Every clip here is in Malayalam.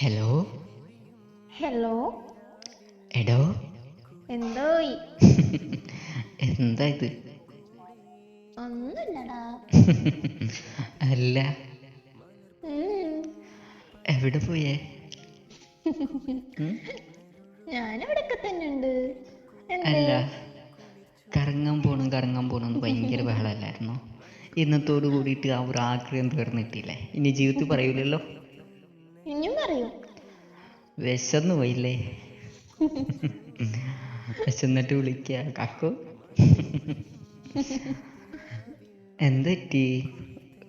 ഹലോ ഹലോ എടോ? എന്തോ എന്താ ഇത്? ഒന്നുമില്ലടാ. അല്ല. എവിടെ പോയേ? ഞാൻ ഞാനിവിടൊക്കെ തന്നെ ഉണ്ട് അല്ല. കറങ്ങാൻ പോണം കറങ്ങാൻ പോണം ഭയങ്കര ബഹളമല്ലായിരുന്നോ? ഇന്നത്തോട് കൂടിയിട്ട് ആ ഒരു ആഗ്രഹം തീർന്നിട്ടില്ലേ? ഇനി ജീവിതത്തിൽ പറയൂലല്ലോ. ഇനിയും പറയൂ. വിശന്നു പോയില്ലേ? വിശന്നിട്ട് വിളിക്കുക കക്കു. എന്തെറ്റി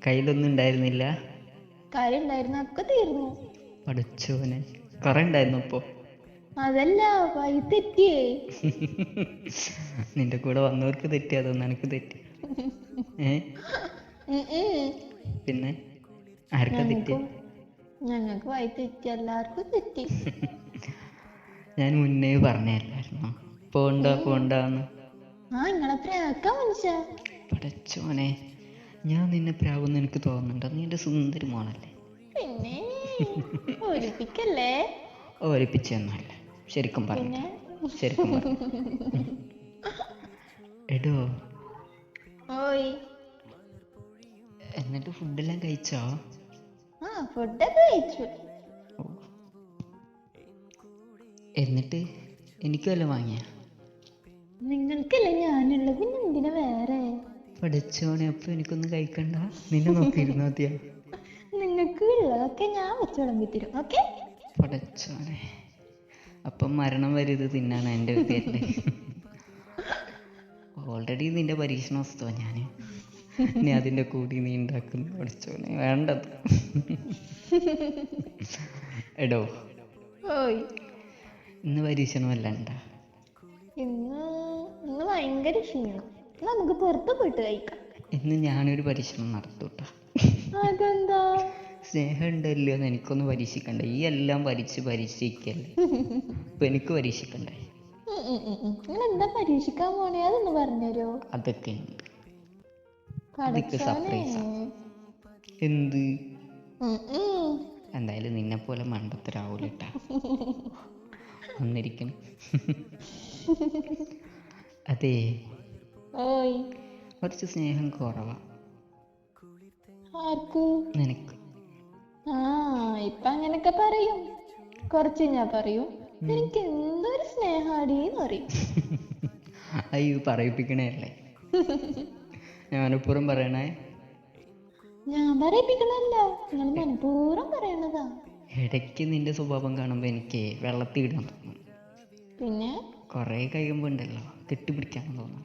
കയ്യിലൊന്നും ഉണ്ടായിരുന്നില്ല? കാര്യം ഉണ്ടായിരുന്ന. ഒക്കെ തീർന്നു. പഠിച്ചോനെ കുറെ ഉണ്ടായിരുന്നു ഇപ്പോ. അതല്ല വഴി തെറ്റിയേ. നിന്റെ കൂടെ വന്നവർക്ക് തെറ്റി അതൊന്നും എനിക്ക് തെറ്റി? ഏ. പിന്നെ ആർക്കാ തെറ്റി ഞങ്ങൾക്കും വഴി തെറ്റി എല്ലാവർക്കും തെറ്റി. ഞാൻ മുന്നേ പറഞ്ഞല്ലായിരുന്നു പോണ്ട പോണ്ടാന്ന്. ആ നിങ്ങളെ പ്രാക്ക മനുഷ്യ. പടച്ചോനെ ഞാൻ നിന്നെ പ്രാവുന്ന് എനിക്ക് തോന്നുന്നുണ്ട്. നീ എന്റെ സുന്ദരി മോളല്ലേ? പിന്നെ ഒലിപ്പിക്കല്ലേ ഓരിപ്പിച്ചൊന്നുമല്ല ശരിക്കും പറഞ്ഞു ശരിക്കും പറഞ്ഞു എടോ. ഓയ്. എന്നിട്ട് ഫുഡെല്ലാം കഴിച്ചോ? ഫുഡൊക്കെ കഴിച്ചു. എന്നിട്ട് എനിക്ക് വല്ലതും വാങ്ങിയ? നിങ്ങൾക്കല്ല ഞാനുള്ളത്. പിന്നെ എന്തിനാ വേറെ? പഠിച്ചോണെ അപ്പൊ എനിക്കൊന്നും കഴിക്കണ്ട. നിന്നെ നോക്കിയിരുന്നു മതിയാ? നിങ്ങൾക്ക് ഉള്ളതൊക്കെ ഞാൻ വെച്ച് തരും. ഓക്കെ? പഠിച്ചോനെ. അപ്പം മരണം വരെ ഇത് തിന്നാണ് എന്റെ പേരിൽ ഓൾറെഡി നിന്റെ പരീക്ഷണ വസ്തുവാ ഞാൻ നീ അതിന്റെ കൂടി നീ ഉണ്ടാക്കുന്നു. പഠിച്ചോനെ വേണ്ടത്. എടോ. ഓയ്. ഇന്ന് പരീക്ഷണമല്ല ഉണ്ടാ ഇന്ന് ഇന്ന് ഭയങ്കര ക്ഷീണം. നമുക്ക് പുറത്ത് പോയിട്ട് കഴിക്കാം. ഇന്ന് ഞാനൊരു പരീക്ഷണം നടത്തൂട്ടാ. അതെന്താ? സ്നേഹം ഉണ്ടല്ലോ എന്ന് എനിക്കൊന്ന് പരീക്ഷിക്കണ്ടേ. ഈ എല്ലാം പരീക്ഷിച്ച് പരീക്ഷിക്കല്ലേ. ഇപ്പൊ എനിക്ക് പരീക്ഷിക്കണ്ടേ? എന്താ പരീക്ഷിക്കാൻ പോണേ? അതൊന്ന് പറഞ്ഞുതരോ അതൊക്കെ ഉണ്ട്. Surprise ആ. എന്ത്. എന്തായാലും നിന്നെ പോലെ മണ്ടത്തരാവൂലട്ടാ വന്നിരിക്കണം അതെ. കുറച്ച് സ്നേഹം കുറവാ. നിനക്ക്. ആ ഇപ്പൊ അങ്ങനൊക്കെ പറയും. കുറച്ച് ഞാൻ പറയും. എനിക്ക് എന്തൊരു സ്നേഹാടീന്ന് പറയും. അയ്യോ പറയിപ്പിക്കണേ അല്ലേ? ഞാനിപ്പുറം പറയണേ. ഞാൻ പറയിപ്പിക്കണല്ല നിങ്ങൾ മനഃപൂർവം പറയണതാ. ഇടയ്ക്ക് നിന്റെ സ്വഭാവം കാണുമ്പോൾ എനിക്ക് വെള്ളത്തിൽ ഇടാൻ തോന്നും. പിന്നെ? കുറേ കഴിയുമ്പോൾ ഉണ്ടല്ലോ കെട്ടിപ്പിടിക്കാൻ തോന്നും.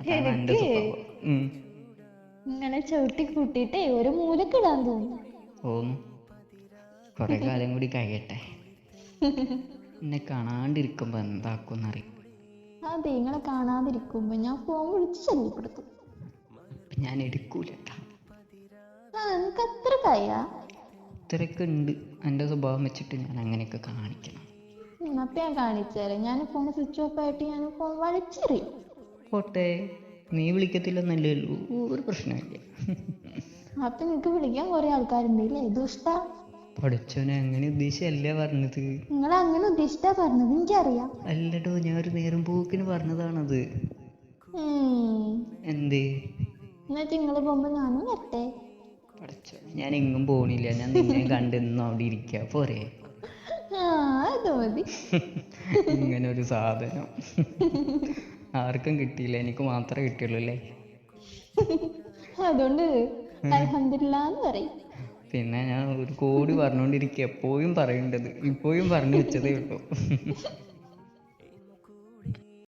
അതാണ് എന്റെ സ്വഭാവം. ഉം. ഇങ്ങനെ ചവിട്ടി കൂട്ടിയിട്ടേ ഒരു മൂലക്കിടാൻ തോന്നും. തോന്നും കുറേ കാലം കൂടി കഴിയട്ടെ. എന്നെ കാണാണ്ടിരിക്കുമ്പോൾ എന്താക്കുമെന്നറിയും? അതെ നിങ്ങളെ കാണാതിരിക്കുമ്പോ ഞാൻ ഫോൺ വിളിച്ച് ശല്യപ്പെടുത്തും. ഞാൻ എടുക്കൂല ആ നിനക്ക് അത്ര കയ്യാ ഇത്രയൊക്കെ ഉണ്ട് എന്റെ സ്വഭാവം വെച്ചിട്ട് ഞാൻ അങ്ങനെയൊക്കെ കാണിക്കണം. ഉം, അപ്പൊ ഞാൻ കാണിച്ചു ഞാൻ ഫോൺ സ്വിച്ച് ഓഫ് ആയിട്ട് ഞാൻ ഫോൺ വലിച്ചെറിയും. പോട്ടെ. നീ വിളിക്കത്തില്ലെന്നല്ലേ ഉള്ളൂ. ഒരു പ്രശ്നമില്ല അപ്പൊ നിനക്ക് വിളിക്കാൻ കുറെ ആൾക്കാരുണ്ടല്ലേ ദുഷ്ട പഠിച്ചോനെ അങ്ങനെ ഉദ്ദേശിച്ചല്ലേ പറഞ്ഞത്? നിങ്ങൾ അങ്ങനെ ഉദ്ദേശിച്ചാ പറഞ്ഞത്. എനിക്കറിയാം. അല്ലടോ ഞാൻ ഒരു നേരം പോക്കിന് പറഞ്ഞതാണത്. എന്തേ? എന്നിട്ട് നിങ്ങൾ പോകുമ്പോ ഞാനും വരട്ടെ? പഠിച്ചോ ഞാൻ എങ്ങും പോണില്ല. ഞാൻ നിന്നെ കണ്ടെന്നും അവിടെ ഇരിക്കാ. പോരെ. അത് മതി. ഇങ്ങനെ ഒരു സാധനം. ആർക്കും കിട്ടിയില്ല. എനിക്ക് മാത്രമേ കിട്ടിയുള്ളൂ അല്ലേ? അതുകൊണ്ട് അൽഹംദുലില്ലാന്ന് പറയും. പിന്നെ ഞാൻ ഒരു കോടി പറഞ്ഞുകൊണ്ടിരിക്കുക എപ്പോഴും പറയേണ്ടത്. ഇപ്പോഴും പറഞ്ഞു വെച്ചതേ ഉള്ളൂ.